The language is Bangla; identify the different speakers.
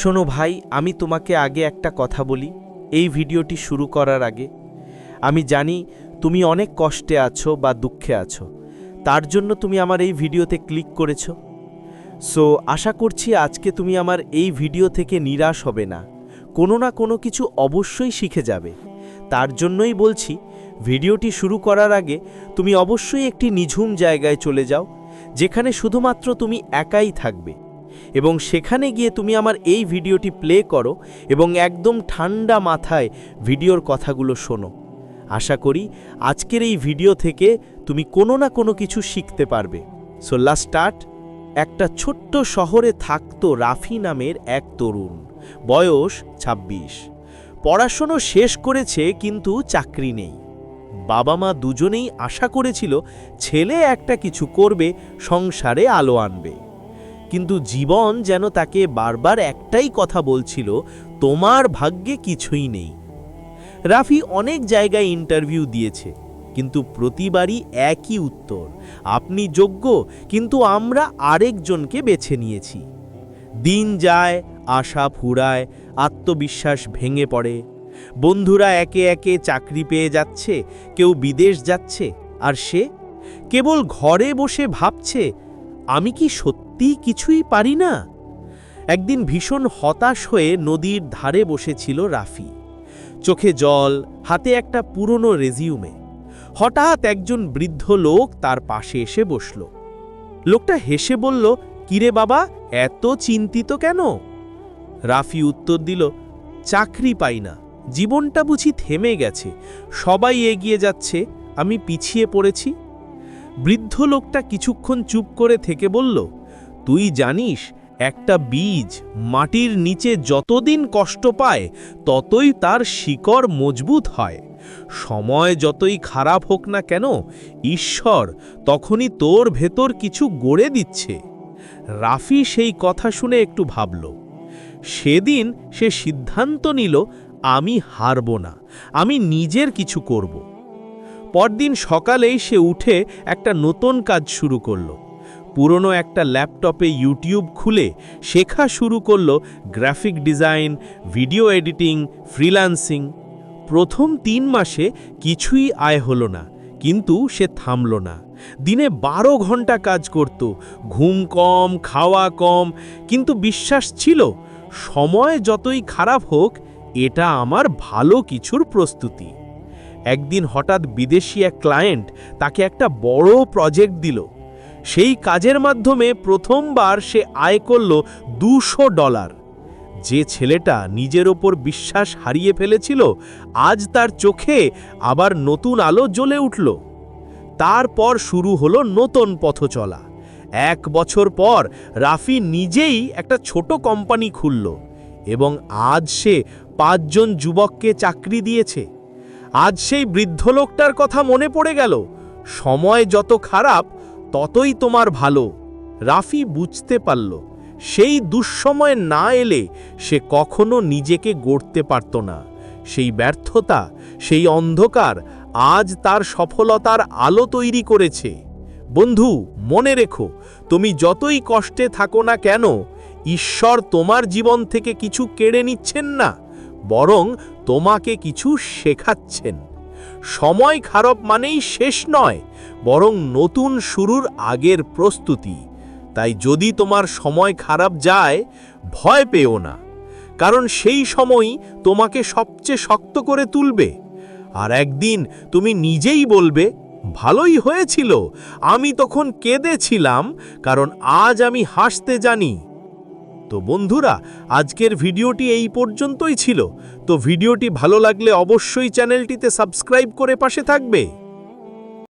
Speaker 1: শোনো ভাই, আমি তোমাকে আগে একটা কথা বলি। এই ভিডিওটি শুরু করার আগে, আমি জানি তুমি অনেক কষ্টে আছো বা দুঃখে আছো। তার জন্য তুমি আমার এই ভিডিওতে ক্লিক করেছ। সো আশা করছি আজকে তুমি আমার এই ভিডিও থেকে নিরাশ হবে না। কোনো না কোনো কিছু অবশ্যই শিখে যাবে। তার জন্যই বলছি, ভিডিওটি শুরু করার আগে তুমি অবশ্যই একটি নিঝুম জায়গায় চলে যাও, যেখানে শুধুমাত্র তুমি একাই থাকবে। এবং সেখানে গিয়ে তুমি আমার এই ভিডিওটি প্লে করো এবং একদম ঠান্ডা মাথায় ভিডিওর কথাগুলো শোনো। আশা করি আজকের এই ভিডিও থেকে তুমি কোনো না কোনো কিছু শিখতে পারবে। সো লা স্টার্ট একটা ছোট্ট শহরে থাকতো রাফি নামের এক তরুণ। বয়স ২৬ পড়াশোনা শেষ করেছে কিন্তু চাকরি নেই। বাবা মা দুজনেই আশা করেছিল, ছেলে একটা কিছু করবে, সংসারে আলো আনবে। কিন্তু জীবন যেন তাকে বারবার একটাই কথা বলছিল, তোমার ভাগ্যে কিছুই নেই। রাফি অনেক জায়গায় ইন্টারভিউ দিয়েছে, কিন্তু প্রতিবারই একই উত্তর, আপনি যোগ্য, কিন্তু আমরা আরেকজনকে বেছে নিয়েছি। দিন যায়, আশা ফুরায়, আত্মবিশ্বাস ভেঙে পড়ে। বন্ধুরা একে একে চাকরি পেয়ে যাচ্ছে, কেউ বিদেশ যাচ্ছে, আর সে কেবল ঘরে বসে ভাবছে, আমি কি সত্যিই কিছুই পারি না? একদিন ভীষণ হতাশ হয়ে নদীর ধারে বসেছিল রাফি। চোখে জল, হাতে একটা পুরনো রেজিউমে। হঠাৎ একজন বৃদ্ধ লোক তার পাশে এসে বসল। লোকটা হেসে বলল, কিরে বাবা, এত চিন্তিত কেন? রাফি উত্তর দিল, চাকরি পাই না। জীবনটা বুঝি থেমে গেছে। সবাই এগিয়ে যাচ্ছে। আমি পিছিয়ে পড়েছি। বৃদ্ধ লোকটা কিছুক্ষণ চুপ করে থেকে বলল তুই জানিস, একটা বীজ মাটির নিচে যতদিন কষ্ট পায়, ততই তার শিকড় মজবুত হয়। সময় যতই খারাপ হোক না কেন, ঈশ্বর তখনই তোর ভেতর কিছু গড়ে দিচ্ছে। রাফি সেই কথা শুনে একটু ভাবল। সেদিন সে সিদ্ধান্ত নিল, আমি হারব না, আমি নিজের কিছু করব। পরদিন সকালেই সে উঠে একটা নতুন কাজ শুরু করল। পুরনো একটা ল্যাপটপে ইউটিউব খুলে শেখা শুরু করল graphic design, video editing, freelancing. প্রথম তিন মাসে কিছুই আয় হলো না, কিন্তু সে থামল না। দিনে বারো ঘণ্টা কাজ করত, ঘুম কম, খাওয়া কম, কিন্তু বিশ্বাস ছিল, সময় যতই খারাপ হোক, এটা আমার ভালো কিছুর প্রস্তুতি। একদিন হঠাৎ বিদেশি এক ক্লায়েন্ট তাকে একটা বড় প্রজেক্ট দিল। সেই কাজের মাধ্যমে প্রথমবার সে আয় করল দুশো ডলার। যে ছেলেটা নিজের ওপর বিশ্বাস হারিয়ে ফেলেছিল, আজ তার চোখে আবার নতুন আলো জ্বলে উঠল। তারপর শুরু হলো নতুন পথ চলা এক বছর পর রাফি নিজেই একটা ছোট কোম্পানি খুলল এবং আজ সে পাঁচজন যুবককে চাকরি দিয়েছে। আজ সেই বৃদ্ধ লোকটার কথা মনে পড়ে গেল। সময় যত খারাপ ততই তোমার ভালো। রাফি বুঝতে পারল, সেই দুঃসময় না এলে সে কখনো নিজেকে গড়তে পারত না। সেই ব্যর্থতা, সেই অন্ধকার আজ তার সফলতার আলো তৈরি করেছে। বন্ধু, মনে রেখো, তুমি যতই কষ্টে থাকো না কেন, ঈশ্বর তোমার জীবন থেকে কিছু কেড়ে নিচ্ছেন না, বরং তোমাকে কিছু শেখাচ্ছেন। সময় খারাপ মানেই শেষ নয়, বরং নতুন শুরুর আগের প্রস্তুতি। তাই যদি তোমার সময় খারাপ যায়, ভয় পেও না, কারণ সেই সময়ই তোমাকে সবচেয়ে শক্ত করে তুলবে। আর একদিন তুমি নিজেই বলবে, ভালোই হয়েছিল, আমি তখন কেঁদেছিলাম, কারণ আজ আমি হাসতে জানি। তো বন্ধুরা, আজকের ভিডিওটি এই পর্যন্তই ছিল। তো ভিডিওটি ভালো লাগলে অবশ্যই চ্যানেলটিতে সাবস্ক্রাইব করে পাশে থাকবে।